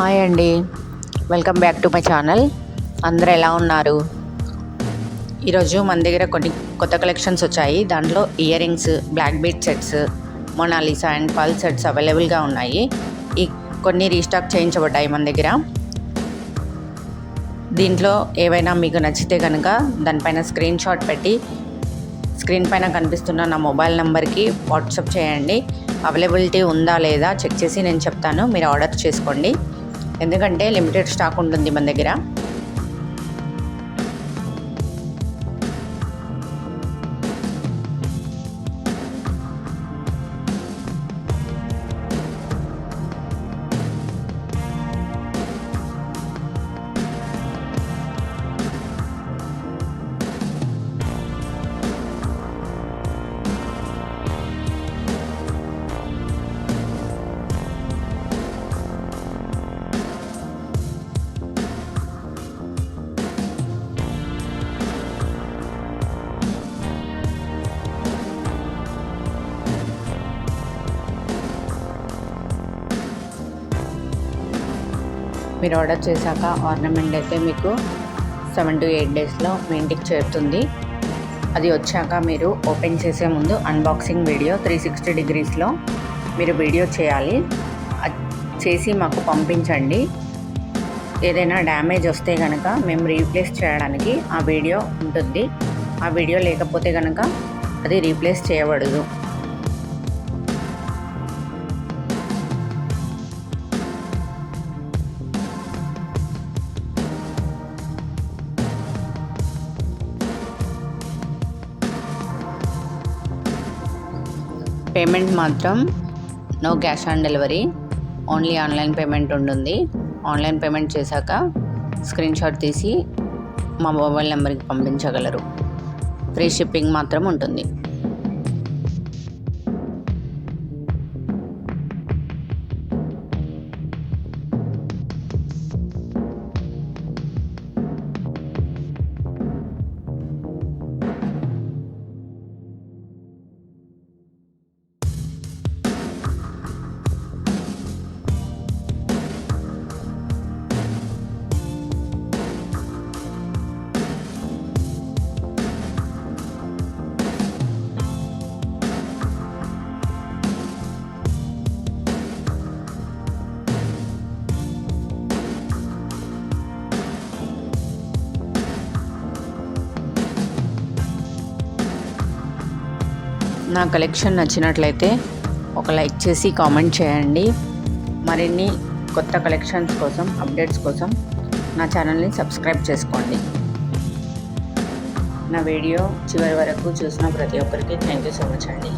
Hi అండి. Welcome back to my channel అందరూ ఎలా ఉన్నారు? ఈరోజు మన దగ్గర కొన్ని కొత్త కలెక్షన్స్ వచ్చాయి. దాంట్లో ear rings black bead sets Mona Lisa and pearl sets అవైలబుల్గా ఉన్నాయి. ఈ కొన్ని రీస్టాక్ చేయించబడ్డాయి మన దగ్గర. దీంట్లో ఏవైనా మీకు నచ్చితే కనుక దానిపైన స్క్రీన్ షాట్ పెట్టి స్క్రీన్ పైన కనిపిస్తున్న నా మొబైల్ నెంబర్కి వాట్సాప్ చేయండి. అవైలబిలిటీ ఉందా లేదా? చెక్ చేసి నేను చెప్తాను. మీరు ఆర్డర్ చేసుకోండి. ఎందుకంటే లిమిటెడ్ స్టాక్ ఉంటుంది మన దగ్గర. మీరు ఆర్డర్ చేశాక ఆర్నమెంట్ అయితే మీకు సెవెన్ టు ఎయిట్ డేస్లో మీ ఇంటికి చేరుతుంది. అది వచ్చాక మీరు ఓపెన్ చేసే ముందు అన్బాక్సింగ్ వీడియో త్రీ సిక్స్టీ డిగ్రీస్లో మీరు వీడియో చేయాలి. అది చేసి మాకు పంపించండి. ఏదైనా డ్యామేజ్ వస్తే కనుక మేము రీప్లేస్ చేయడానికి ఆ వీడియో ఉంటుంది. ఆ వీడియో లేకపోతే కనుక అది రీప్లేస్ చేయబడదు. పేమెంట్ మాత్రం no cash on delivery only online payment ఉంటుంది ఆన్లైన్ పేమెంట్ చేశాక స్క్రీన్ షాట్ తీసి మా మొబైల్ నెంబర్కి పంపించగలరు. ఫ్రీ షిప్పింగ్ మాత్రం ఉంటుంది. నా కలెక్షన్ నచ్చినట్లయితే ఒక లైక్ చేసి కామెంట్ చేయండి. మరిన్ని కొత్త కలెక్షన్స్ కోసం అప్డేట్స్ కోసం నా ఛానల్ని సబ్స్క్రైబ్ చేసుకోండి. నా వీడియో చివరి వరకు చూసిన ప్రతి ఒక్కరికి థ్యాంక్ యూ సో మచ్ అండి.